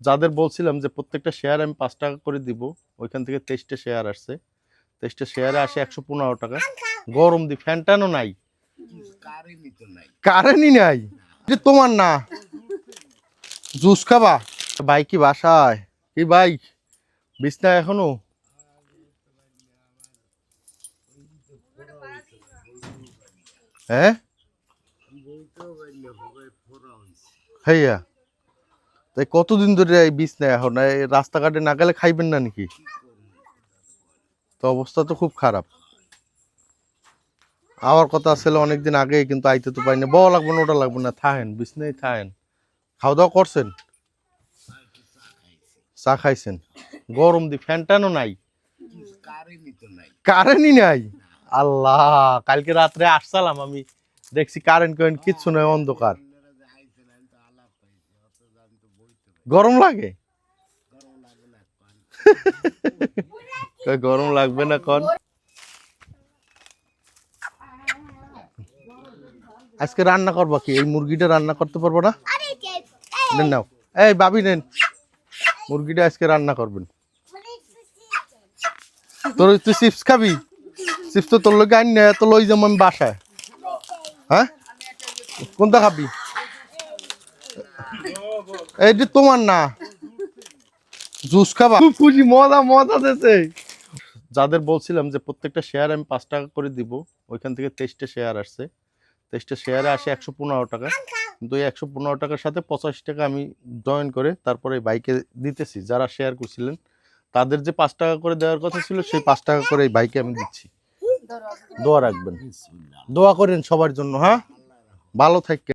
যাদের বলছিলাম যে প্রত্যেকটা শেয়ার আমি পাঁচ টাকা করে দিব ওইখান থেকে তেইশটা শেয়ার আসছে। তেইশটা শেয়ারে আসে একশো পনেরো টাকা। গরম দি ফ্যানটানও নাই। কারেন্টই নাই। যে তোমার না। জুস খাবা? ভাই কি বাসায়? কি ভাই? বিছনা এখনও? হ্যাঁ? বইতেও তাই কতদিন ধরে এই বিছনা এখন? এই রাস্তাঘাটে না গেলে খাইবেন না নাকি? তো অবস্থা তো খুব খারাপ। আমার কথা ছিল অনেকদিন আগে কিন্তু আইতে তো পাইনি বড় লাগবে না, ওটা লাগবে না, থাহেন বিছনাই থাহেন। খাওয়া দাওয়া করছেন? চা খাইছেন? গরম দি নাই কারেন্টই নাই। কারেন্টই নাই। আল্লাহ, কালকে রাত্রে আসসালাম আমি দেখছি কারেন্ট কারেন্ট কিচ্ছু নয় অন্ধকার আপনারা যে আইছেন আমি তো আলাপ পাইছি অত আমি তো বইতে পারি গরম লাগে? গরম লাগবে না কন? আজকে রান্না করব কি? এই মুরগিটা রান্না করতে পারব না? নেন নাও। এই বাবি নেন। মুরগিটা আজকে রান্না করবেন। তোর তুই চিপস খাবি? চিপস তো তোর লোকে আনি না তো লই যাব আমি বাসায়। হ্যাঁ? কোনটা খাবি? এই তোমার না জুস খাবা। খুব খুশি মজা মজা দিতে যাদের বলছিলাম যে প্রত্যেকটা শেয়ার আমি পাঁচ টাকা করে দিব ওইখান থেকে তেইশটা শেয়ার আসছে। তেইশটা শেয়ারে আসে একশো পনেরো টাকা। কিন্তু এই একশো পনেরো টাকার সাথে পঁচাশি টাকা আমি জয়েন করে তারপরে বাইকে দিতেছি। যারা শেয়ার করছিলেন তাদের যে পাঁচ টাকা করে দেওয়ার কথা ছিল সেই পাঁচ টাকা করে এই বাইকে আমি দিচ্ছি। দোয়া রাখবেন। দোয়া করেন সবার জন্য হ্যাঁ? ভালো থাকবে